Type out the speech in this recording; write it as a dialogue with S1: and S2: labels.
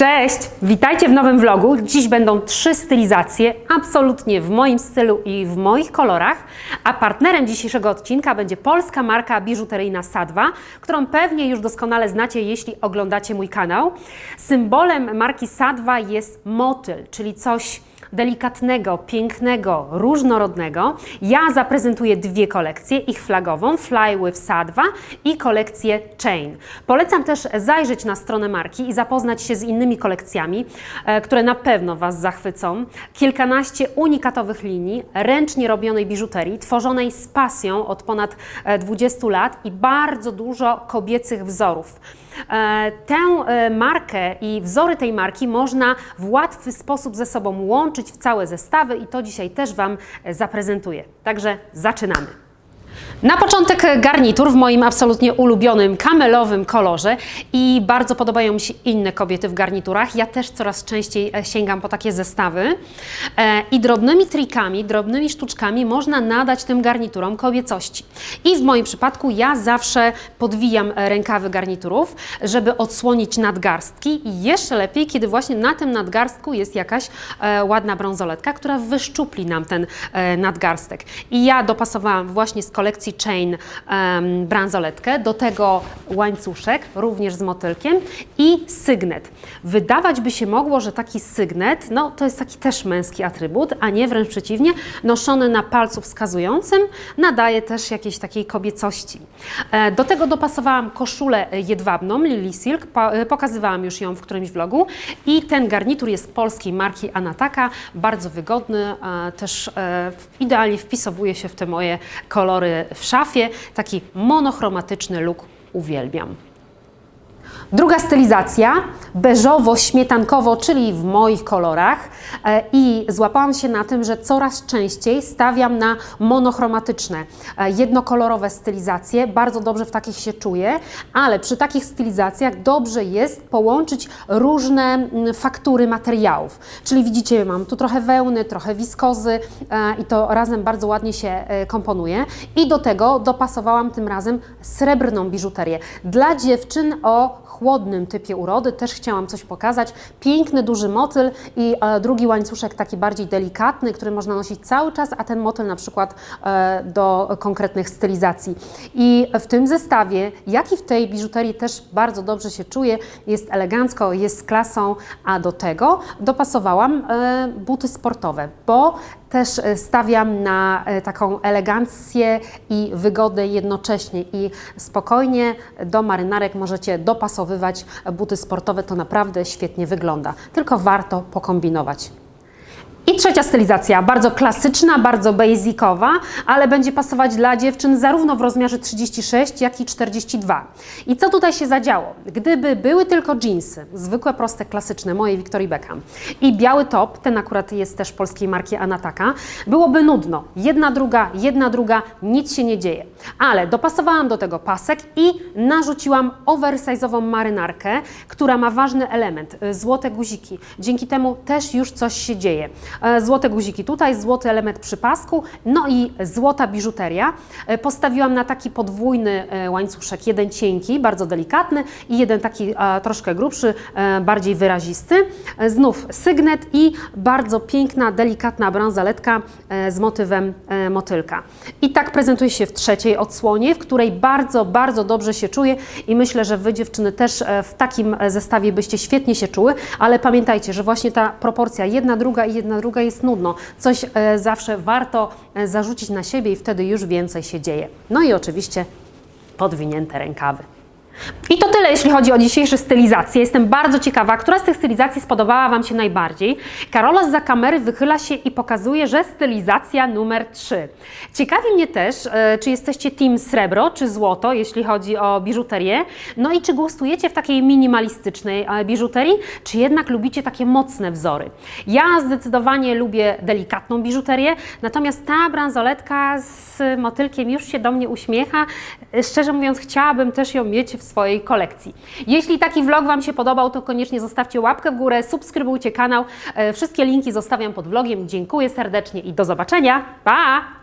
S1: Cześć! Witajcie w nowym vlogu. Dziś będą trzy stylizacje, absolutnie w moim stylu i w moich kolorach. A partnerem dzisiejszego odcinka będzie polska marka biżuteryjna Sadwa, którą pewnie już doskonale znacie, jeśli oglądacie mój kanał. Symbolem marki Sadwa jest motyl, czyli coś delikatnego, pięknego, różnorodnego. Ja zaprezentuję dwie kolekcje, ich flagową Fly with Sadwa i kolekcję Chain. Polecam też zajrzeć na stronę marki i zapoznać się z innymi kolekcjami, e, które na pewno Was zachwycą. Kilkanaście unikatowych linii, ręcznie robionej biżuterii, tworzonej z pasją od ponad e, 20 lat i bardzo dużo kobiecych wzorów. E, Tę e, markę i wzory tej marki można w łatwy sposób ze sobą łączyć w całe zestawy i to dzisiaj też Wam e, zaprezentuję. Także zaczynamy. Na początek garnitur w moim absolutnie ulubionym kamelowym kolorze i bardzo podobają mi się inne kobiety w garniturach. Ja też coraz częściej e, sięgam po takie zestawy E, i drobnymi trikami, drobnymi sztuczkami można nadać tym garniturom kobiecości. I w moim przypadku ja zawsze podwijam rękawy garniturów, żeby odsłonić nadgarstki i jeszcze lepiej, kiedy właśnie na tym nadgarstku jest jakaś e, ładna brązoletka, która wyszczupli nam ten nadgarstek. I ja dopasowałam właśnie z kolekcji Chain em, bransoletkę, do tego łańcuszek, również z motylkiem i sygnet. Wydawać by się mogło, że taki sygnet, no to jest taki też męski atrybut, a nie wręcz przeciwnie, noszony na palcu wskazującym nadaje też jakiejś takiej kobiecości. E, Do tego dopasowałam koszulę jedwabną Lily Silk, e, pokazywałam już ją w którymś vlogu i ten garnitur jest polskiej marki Anataka, bardzo wygodny, też e, idealnie wpisowuje się w te moje kolory w szafie, taki monochromatyczny look uwielbiam. Druga stylizacja, beżowo-śmietankowo, czyli w moich kolorach. E, I złapałam się na tym, że coraz częściej stawiam na monochromatyczne, e, jednokolorowe stylizacje. Bardzo dobrze w takich się czuję, ale przy takich stylizacjach dobrze jest połączyć różne faktury materiałów. Czyli widzicie, mam tu trochę wełny, trochę wiskozy e, i to razem bardzo ładnie się komponuje. I do tego dopasowałam tym razem srebrną biżuterię. Dla dziewczyn o chłodnym typie urody też chciałam coś pokazać. Piękny, duży motyl i e, drugi łańcuszek taki bardziej delikatny, który można nosić cały czas, a ten motyl na przykład e, do konkretnych stylizacji. I w tym zestawie, jak i w tej biżuterii też bardzo dobrze się czuję, jest elegancko, jest z klasą, a do tego dopasowałam e, buty sportowe, bo też e, stawiam na e, taką elegancję i wygodę jednocześnie i spokojnie do marynarek możecie dopasowywać buty sportowe, to naprawdę świetnie wygląda. Tylko warto pokombinować. Trzecia stylizacja, bardzo klasyczna, bardzo basicowa, ale będzie pasować dla dziewczyn zarówno w rozmiarze 36, jak i 42. I co tutaj się zadziało? Gdyby były tylko jeansy, zwykłe, proste, klasyczne, moje Victoria Beckham i biały top, ten akurat jest też polskiej marki Anataka, byłoby nudno. Jedna, druga, jedna, druga, nic się nie dzieje. Ale dopasowałam do tego pasek i narzuciłam oversize'ową marynarkę, która ma ważny element, y, złote guziki. Dzięki temu też już coś się dzieje. E, Złote guziki tutaj, złoty element przy pasku, no i złota biżuteria. E, Postawiłam na taki podwójny e, łańcuszek, jeden cienki, bardzo delikatny i jeden taki troszkę grubszy, bardziej wyrazisty. Znów sygnet i bardzo piękna, delikatna bransoletka z motywem motylka. I tak prezentuje się w trzeciej odsłonie, w której bardzo, bardzo dobrze się czuję i myślę, że Wy dziewczyny też w takim zestawie byście świetnie się czuły, ale pamiętajcie, że właśnie ta proporcja jedna, druga i jedna, druga jest nudno. Coś e, zawsze warto e, zarzucić na siebie i wtedy już więcej się dzieje. No i oczywiście podwinięte rękawy. I to tyle, jeśli chodzi o dzisiejsze stylizacje. Jestem bardzo ciekawa, która z tych stylizacji spodobała Wam się najbardziej. Karola z kamery wychyla się i pokazuje, że stylizacja numer 3. Ciekawi mnie też, e, czy jesteście team srebro czy złoto, jeśli chodzi o biżuterię. No i czy głosujecie w takiej minimalistycznej e, biżuterii, czy jednak lubicie takie mocne wzory. Ja zdecydowanie lubię delikatną biżuterię, natomiast ta bransoletka z motylkiem już się do mnie uśmiecha. E, Szczerze mówiąc, chciałabym też ją mieć w swojej kolekcji. Jeśli taki vlog Wam się podobał, to koniecznie zostawcie łapkę w górę, subskrybujcie kanał. E, Wszystkie linki zostawiam pod vlogiem. Dziękuję serdecznie i do zobaczenia. Pa!